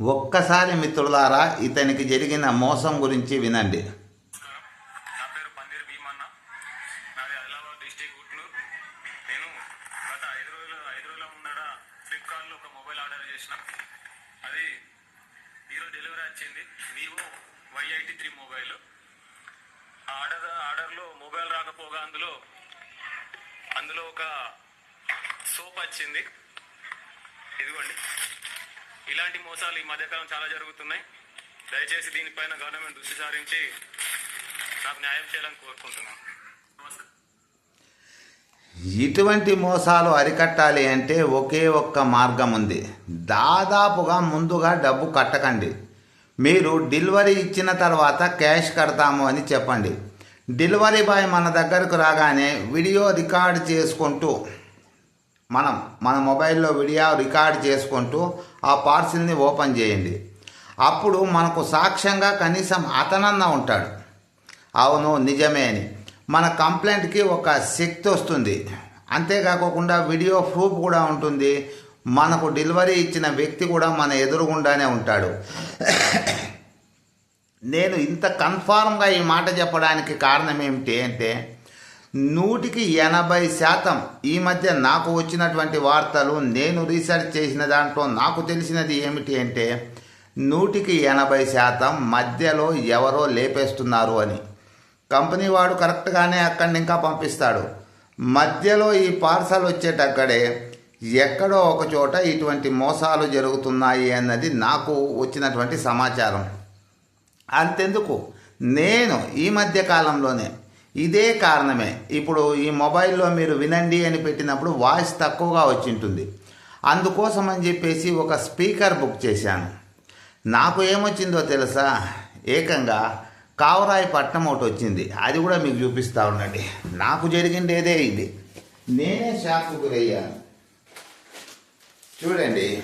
ఒక్కసారి మిత్రులారా ఇతనికి జరిగిన మోసం గురించి వినండి. నా పేరు పన్నీర్ భీమన్న. నాది ఆదిలాబాద్ డిస్టిక్ నేను గత ఐదు ఐదు రోజుల ఫ్లిప్కార్ట్లో ఒక మొబైల్ ఆర్డర్ చేసిన. అది డెలివరీ వచ్చింది. Vivo Y three mobile. ఆ ఆర్డర్ ఆర్డర్లో మొబైల్ రాకపోగా అందులో అందులో ఒక సోప్ వచ్చింది. ఇదిగోండి. ఇలాంటి మోసాలు ఈ మధ్యకాలం చాలా జరుగుతున్నాయి. దయచేసి దీనిపైన గవర్నమెంట్ దృష్టి సారించి నాకు న్యాయం చేయాలని కోరుకుంటున్నాను. ఇటువంటి మోసాలు అరికట్టాలి అంటే ఒకే ఒక్క మార్గం ఉంది. దాదాపుగా ముందుగా డబ్బు కట్టకండి. మీరు డెలివరీ ఇచ్చిన తర్వాత క్యాష్ కడతాము అని చెప్పండి. డెలివరీ బాయ్ మన దగ్గరకు రాగానే వీడియో రికార్డ్ చేసుకుంటూ మనం మన మొబైల్లో వీడియో రికార్డ్ చేసుకుంటూ ఆ పార్సిల్ని ఓపెన్ చేయండి. అప్పుడు మనకు సాక్ష్యంగా కనీసం అతనన్న ఉంటాడు. అవును నిజమే అని. మన కంప్లైంట్కి ఒక శక్తి వస్తుంది. అంతేకాకుండా వీడియో ప్రూఫ్ కూడా ఉంటుంది. మనకు డెలివరీ ఇచ్చిన వ్యక్తి కూడా మన ఎదురుగుండానే ఉంటాడు. నేను ఇంత కన్ఫామ్గా ఈ మాట చెప్పడానికి కారణం ఏమిటి అంటే నూటికి ఎనభై శాతం ఈ మధ్య నాకు వచ్చినటువంటి వార్తలు నేను రీసెర్చ్ చేసిన దాంట్లో నాకు తెలిసినది ఏమిటి అంటే నూటికి ఎనభై శాతం మధ్యలో ఎవరో లేపేస్తున్నారు అని. కంపెనీ వాడు కరెక్ట్గానే అక్కడి ఇంకా పంపిస్తాడు. మధ్యలో ఈ పార్సల్ వచ్చేటక్కడే ఎక్కడో ఒక చోట ఇటువంటి మోసాలు జరుగుతున్నాయి అన్నది నాకు వచ్చినటువంటి సమాచారం. అంతెందుకు? నేను ఈ మధ్య కాలంలోనే ఇదే కారణమే. ఇప్పుడు ఈ మొబైల్లో మీరు వినండి అని పెట్టినప్పుడు వాయిస్ తక్కువగా వచ్చి ఉంటుంది అందుకోసం అని చెప్పేసి ఒక స్పీకర్ బుక్ చేశాను. నాకు ఏమొచ్చిందో తెలుసా? ఏకంగా కావరాయి పట్నం ఒకటి వచ్చింది. అది కూడా మీకు చూపిస్తూ ఉండండి. నాకు జరిగిండేదే ఇది. నేనే షాక్కు గురయ్యాను. చూడండి.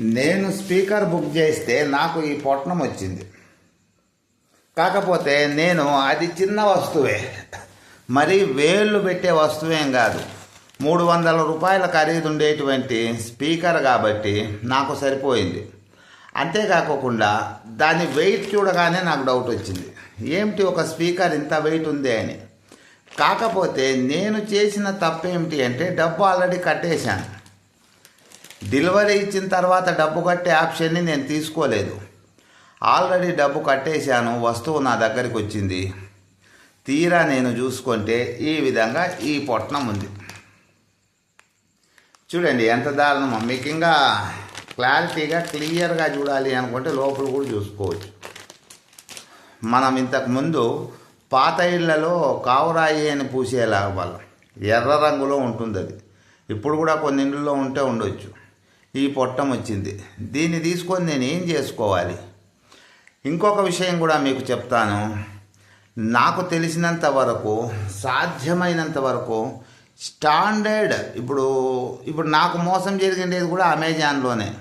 నేను స్పీకర్ బుక్ చేస్తే నాకు ఈ పట్నం వచ్చింది. కాకపోతే నేను అది చిన్న వస్తువే. మరి వేళ్ళు పెట్టే వస్తువేం కాదు. మూడు వందల రూపాయల ఖరీదు ఉండేటువంటి స్పీకర్ కాబట్టి నాకు సరిపోయింది. అంతేకాకుండా దాని వెయిట్ చూడగానే నాకు డౌట్ వచ్చింది. ఏమిటి ఒక స్పీకర్ ఇంత వెయిట్ ఉంది అని. కాకపోతే నేను చేసిన తప్పు ఏమిటి అంటే డబ్బు ఆల్రెడీ కట్టేశాను. డెలివరీ ఇచ్చిన తర్వాత డబ్బు కట్టే ఆప్షన్ని నేను తీసుకోలేదు. ఆల్రెడీ డబ్బు కట్టేశాను వస్తువు నా దగ్గరికి వచ్చింది. తీరా నేను చూసుకుంటే ఈ విధంగా ఈ పొట్నం ఉంది. చూడండి ఎంత దారుణమో. మీకు ఇంకా క్లారిటీగా క్లియర్గా చూడాలి అనుకుంటే లోపల కూడా చూసుకోవచ్చు. మనం ఇంతకుముందు పాత ఇళ్ళలో కావురాయి అని పూసేలా వాళ్ళం. ఎర్ర రంగులో ఉంటుంది అది. ఇప్పుడు కూడా కొన్ని ఇళ్ళలో ఉంటే ఉండొచ్చు. ఈ పొట్టం వచ్చింది. దీన్ని తీసుకొని నేను ఏం చేసుకోవాలి? ఇంకొక విషయం కూడా మీకు చెప్తాను. నాకు తెలిసినంత వరకు సాధ్యమైనంత వరకు స్టాండర్డ్ ఇప్పుడు ఇప్పుడు నాకు మోసం జరిగిండేది కూడా అమెజాన్లోనే.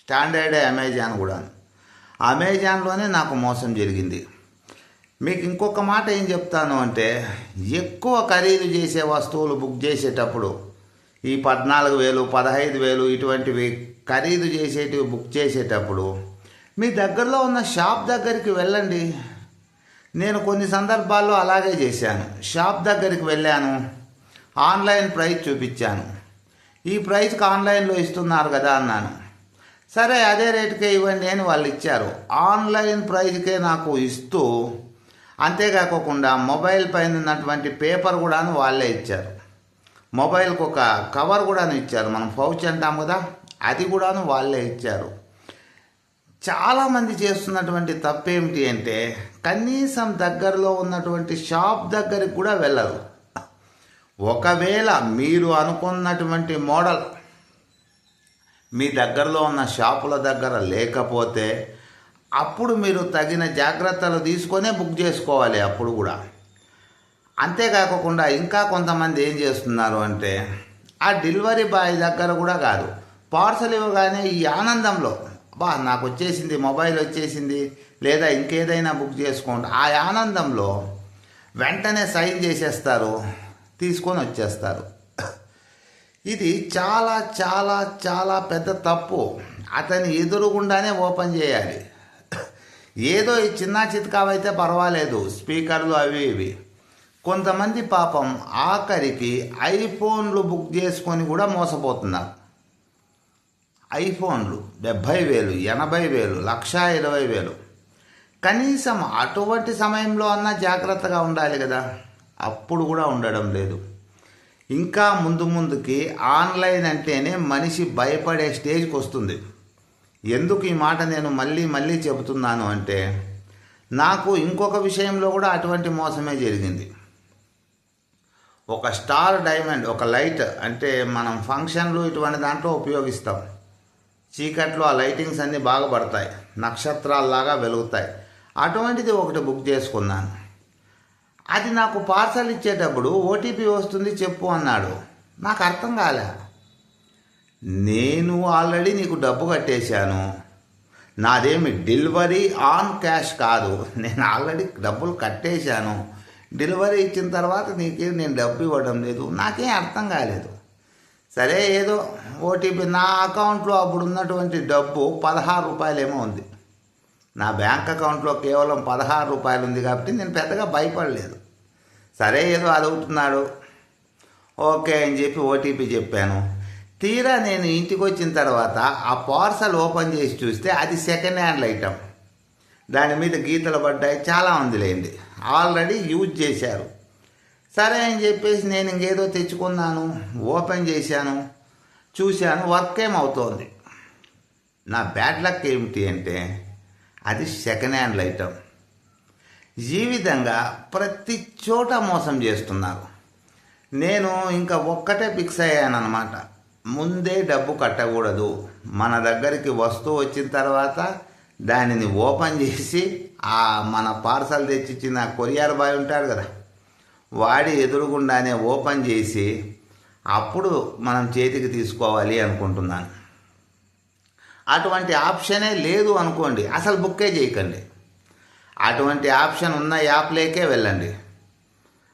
స్టాండర్డ్ అమెజాన్ కూడా. అమెజాన్లోనే నాకు మోసం జరిగింది. మీకు ఇంకొక మాట ఏం చెప్తాను అంటే ఎక్కువ ఖరీదు చేసే వస్తువులు బుక్ చేసేటప్పుడు ఈ పద్నాలుగు వేలు పదహైదు వేలు ఇటువంటివి ఖరీదు చేసేటివి బుక్ చేసేటప్పుడు మీ దగ్గరలో ఉన్న షాప్ దగ్గరికి వెళ్ళండి. నేను కొన్ని సందర్భాల్లో అలాగే చేశాను. షాప్ దగ్గరికి వెళ్ళాను. ఆన్లైన్ ప్రైస్ చూపించాను. ఈ ప్రైస్కి ఆన్లైన్లో ఇస్తున్నారు కదా అన్నాను. సరే అదే రేటుకే ఇవ్వండి అని వాళ్ళు ఇచ్చారు. ఆన్లైన్ ప్రైజ్కే నాకు ఇస్తూ అంతేకాకుండా మొబైల్ పైన ఉన్నటువంటి పేపర్ కూడాను వాళ్ళే ఇచ్చారు. మొబైల్కి ఒక కవర్ కూడాను ఇచ్చారు. మనం పౌచ్ అంటాం కదా అది కూడాను వాళ్ళే ఇచ్చారు. చాలామంది చేస్తున్నటువంటి తప్పేమిటి అంటే కనీసం దగ్గరలో ఉన్నటువంటి షాప్ దగ్గరికి కూడా వెళ్ళరు. ఒకవేళ మీరు అనుకున్నటువంటి మోడల్ మీ దగ్గరలో ఉన్న షాపుల దగ్గర లేకపోతే అప్పుడు మీరు తగిన జాగ్రత్తలు తీసుకొనే బుక్ చేసుకోవాలి అప్పుడు కూడా. అంతేకాకుండా ఇంకా కొంతమంది ఏం చేస్తున్నారు అంటే ఆ డెలివరీ బాయ్ దగ్గర కూడా కాదు పార్సల్ ఇవ్వగానే ఈ ఆనందంలో బా నాకు వచ్చేసింది మొబైల్ వచ్చేసింది లేదా ఇంకేదైనా బుక్ చేసుకోండి. ఆ ఆనందంలో వెంటనే సైన్ చేసేస్తారు తీసుకొని వచ్చేస్తారు. ఇది చాలా చాలా చాలా పెద్ద తప్పు. అతని ఎదురుగుండానే ఓపెన్ చేయాలి. ఏదో ఈ చిన్న చిత్కావైతే పర్వాలేదు స్పీకర్లు అవి ఇవి. కొంతమంది పాపం ఆఖరికి ఐఫోన్లు బుక్ చేసుకొని కూడా మోసపోతున్నారు. ఐఫోన్లు డెబ్భై వేలు ఎనభై వేలు లక్ష ఇరవై వేలు కనీసం అటువంటి సమయంలో అన్నా జాగ్రత్తగా ఉండాలి కదా. అప్పుడు కూడా ఉండడం లేదు. ఇంకా ముందు ముందుకి ఆన్లైన్ అంటేనే మనిషి భయపడే స్టేజ్కి వస్తుంది. ఎందుకు ఈ మాట నేను మళ్ళీ మళ్ళీ చెబుతున్నాను అంటే నాకు ఇంకొక విషయంలో కూడా అటువంటి మోసమే జరిగింది. ఒక స్టార్ డైమండ్ ఒక లైట్ అంటే మనం ఫంక్షన్లు ఇటువంటి దాంట్లో ఉపయోగిస్తాం. చీకట్లో ఆ లైటింగ్స్ అన్నీ బాగా పడతాయి. నక్షత్రాల్లాగా వెలుగుతాయి. అటువంటిది ఒకటి బుక్ చేసుకున్నాను. అది నాకు పార్సల్ ఇచ్చేటప్పుడు ఓటీపీ వస్తుంది చెప్పు అన్నాడు. నాకు అర్థం కాలే. నేను ఆల్రెడీ నీకు డబ్బు కట్టేశాను. నాదేమి డెలివరీ ఆన్ క్యాష్ కాదు. నేను ఆల్రెడీ డబ్బులు కట్టేశాను. డెలివరీ ఇచ్చిన తర్వాత నీకేం నేను డబ్బు ఇవ్వడం లేదు. నాకేం అర్థం కాలేదు. సరే ఏదో ఓటీపీ నా అకౌంట్లో అప్పుడు ఉన్నటువంటి డబ్బు పదహారు రూపాయలేమో ఉంది. నా బ్యాంక్ అకౌంట్లో కేవలం పదహారు రూపాయలు ఉంది కాబట్టి నేను పెద్దగా భయపడలేదు. సరే ఏదో అడుగుతున్నాడు. ఓకే అని చెప్పి ఓటీపీ చెప్పాను. తీరా నేను ఇంటికి వచ్చిన తర్వాత ఆ పార్సల్ ఓపెన్ చేసి చూస్తే అది సెకండ్ హ్యాండ్ ఐటమ్. దాని మీద గీతలు పడ్డాయి చాలా ఉందిలేండి. ఆల్రెడీ యూజ్ చేశారు. సరే అని చెప్పేసి నేను ఇంకేదో తెచ్చుకున్నాను ఓపెన్ చేశాను చూశాను వర్క్ ఏమవుతోంది నా బ్యాడ్ లక్ ఏమిటి అంటే అది సెకండ్ హ్యాండ్ ఐటమ్ ఈ విధంగా ప్రతి చోట మోసం చేస్తున్నారు. నేను ఇంకా ఒక్కటే ఫిక్స్ అయ్యానమాట ముందే డబ్బు కట్టకూడదు. మన దగ్గరికి వస్తువు వచ్చిన తర్వాత దానిని ఓపెన్ చేసి ఆ మన పార్సల్ తెచ్చిచ్చిన కొరియర్ బాయ్ ఉంటాడు కదా వాడి ఎదురుగుండానే ఓపెన్ చేసి అప్పుడు మనం చేతికి తీసుకోవాలి అనుకుంటున్నాను. అటువంటి ఆప్షనే లేదు అనుకోండి. అసలు బుక్కే చేయకండి. అటువంటి ఆప్షన్ ఉన్న యాప్లేకే వెళ్ళండి.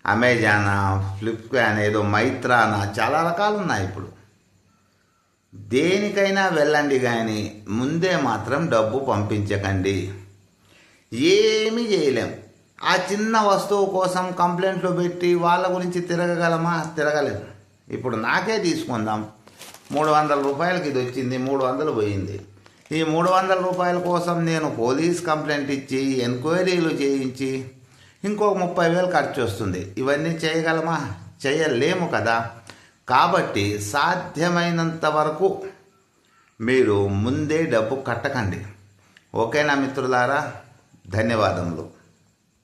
అమెజానా ఫ్లిప్కాన్ ఏదో మైత్రానా చాలా రకాలు ఉన్నాయి ఇప్పుడు. దేనికైనా వెళ్ళండి కానీ ముందే మాత్రం డబ్బు పంపించకండి. ఏమీ చేయలేం. ఆ చిన్న వస్తువు కోసం కంప్లైంట్లు పెట్టి వాళ్ళ గురించి తిరగగలమా? తిరగలేదు. ఇప్పుడు నాకే తీసుకుందాం. మూడు వందల రూపాయలకి ఇది వచ్చింది మూడు వందలు పోయింది. ఈ మూడు వందల రూపాయల కోసం నేను పోలీస్ కంప్లైంట్ ఇచ్చి ఎంక్వైరీలు చేయించి ఇంకో ముప్పై వేలు ఖర్చు వస్తుంది. ఇవన్నీ చేయగలమా? చేయలేము కదా. కాబట్టి సాధ్యమైనంత వరకు మీరు ముందే డబ్బు కట్టకండి. ఓకేనా మిత్రులారా? ధన్యవాదములు.